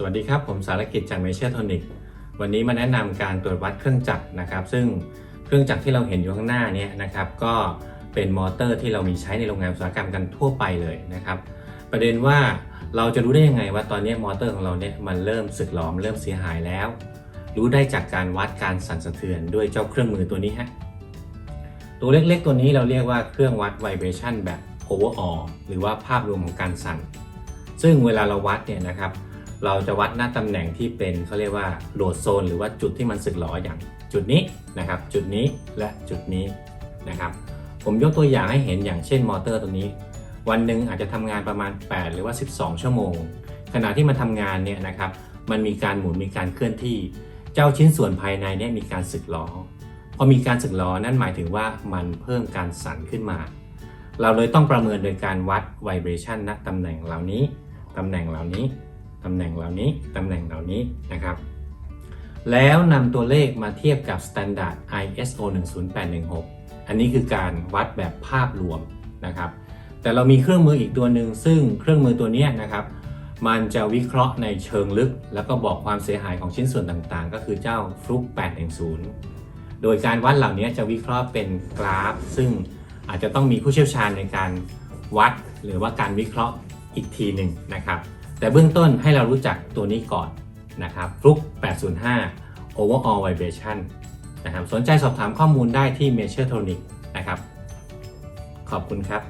สวัสดีครับ ผมสารกิจจากเมเชอร์โทนิกวันนี้มาแนะนำการตรวจวัดเครื่องจักรนะครับ ซึ่งเครื่องจักรที่เราเห็นอยู่ข้างหน้านี่ยนะครับ ก็เป็นมอเตอร์ที่เรามีใช้ในโรงงานอุตสาหกรรมกันทั่วไปเลยนะครับ ประเด็นว่าเราจะรู้ได้ยังไงว่าตอนนี้มอเตอร์ของเราเนี่ยมันเริ่มสึกหลอมเริ่มเสียหายแล้ว รู้ได้จากการวัดการสั่นสะเทือนด้วยเจ้าเครื่องมือตัวนี้ฮะตัวเล็กๆ ตัวนี้เราเรียกว่าเครื่องวัดไวเบรชันแบบ overall หรือว่าภาพรวมของการสั่น ซึ่งเวลาเราวัดเนี่ยนะครับ เราจะวัดหน้าตำแหน่งที่เป็นเขาเรียกว่าโหลดโซน หรือว่าจุดที่มันสึกหรออย่างจุดนี้นะครับ จุดนี้และจุดนี้นะครับ ผมยกตัวอย่างให้เห็นอย่างเช่นมอเตอร์ตัวนี้ วันหนึ่งอาจจะทำงานประมาณ 8 หรือว่า 12 ชั่วโมง ขณะที่มันทำงานเนี่ยนะครับมันมีการหมุนมีการเคลื่อนที่ เจ้าชิ้นส่วนภายในเนี่ยมีการสึกหรอพอมีการสึกหรอนั่นหมายถึงว่ามันเพิ่มการสั่นขึ้นมา เราเลยต้องประเมินโดยการวัดไวเบรชันณตำแหน่งเหล่านี้ตำแหน่งเหล่านี้ ตำแหน่งเหล่านี้ตำแหน่งเหล่านี้นะครับ แล้วนำตัวเลขมาเทียบกับ Standard ISO 10816 อันนี้คือการวัดแบบภาพรวมนะครับ แต่เรามีเครื่องมืออีกตัวหนึ่งซึ่งเครื่องมือตัวนี้นะครับ มันจะวิเคราะห์ในเชิงลึก แล้วก็บอกความเสียหายของชิ้นส่วนต่างๆ ก็คือเจ้าฟลุก810 โดยการวัดเหล่านี้จะวิเคราะห์เป็นกราฟ ซึ่งอาจจะต้องมีผู้เชี่ยวชาญในการวัดหรือว่าการวิเคราะห์อีกทีหนึ่งนะครับ แต่เบื้องต้นให้เรารู้จักตัวนี้ก่อนนะครับฟลุก805 overall vibration นะครับสนใจสอบถามข้อมูลได้ที่ Measure Tonic นะครับ ขอบคุณครับ